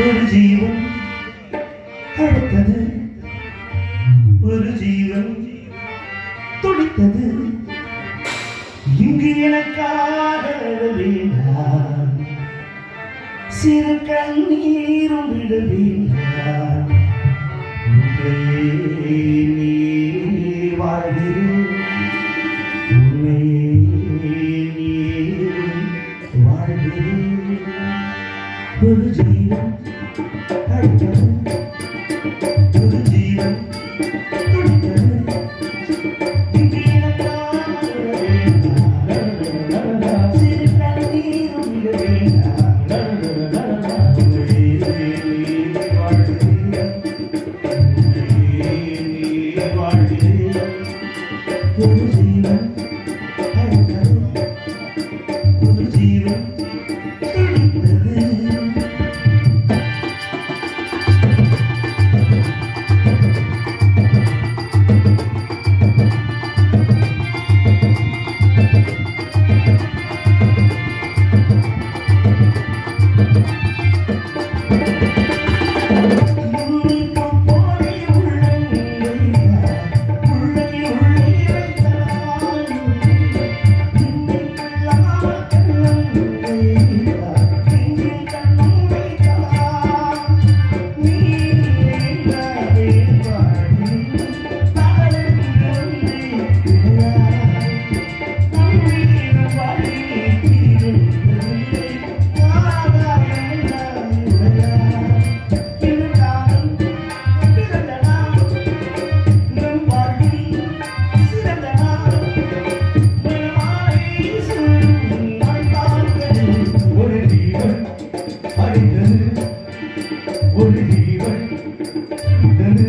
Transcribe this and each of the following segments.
ஒரு ஜீவன் அடுத்தது ஒரு ஜீவன் துடித்தது இங்கு எனக்காக வேண்டாம் சிறு கண்ணீரும் விட வேண்டாம் உங்களையே ஒரு ஜீவன் உள்ளது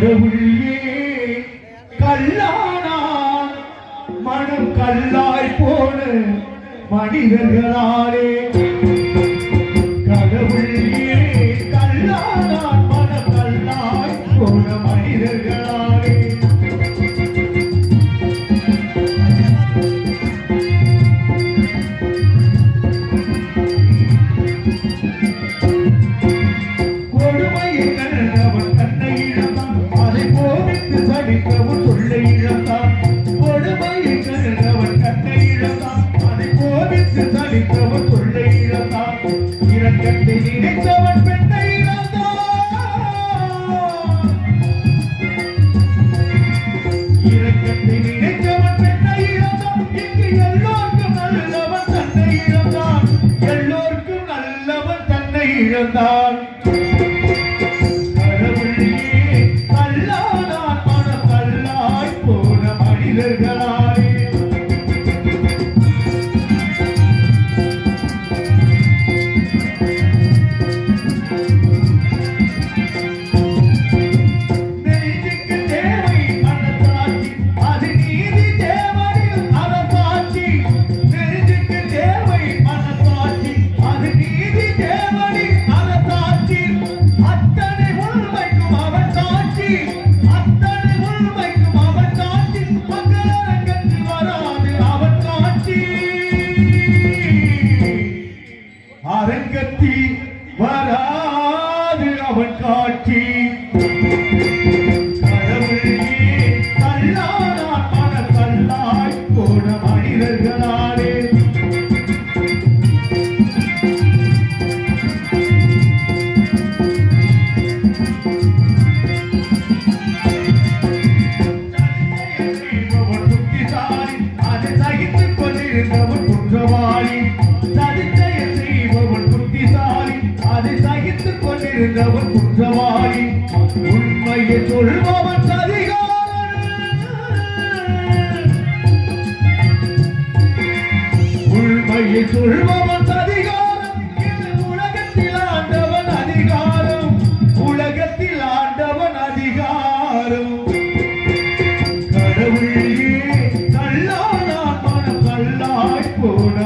கடவுளே கல்லானான் மனம் கல்லாய் போன மனிதர்களாலே. குற்றவாளி. உண்மையை சொல்பவன் சதிகாரன் உண்மையை சொல்பவன் அதிகாரம். இந்த உலகத்தில் ஆண்டவன் அதிகாரம். உலகத்தில் ஆண்டவன் அதிகாரம். கடவுளையே கல்லானான் மனம் கல்லாய் போன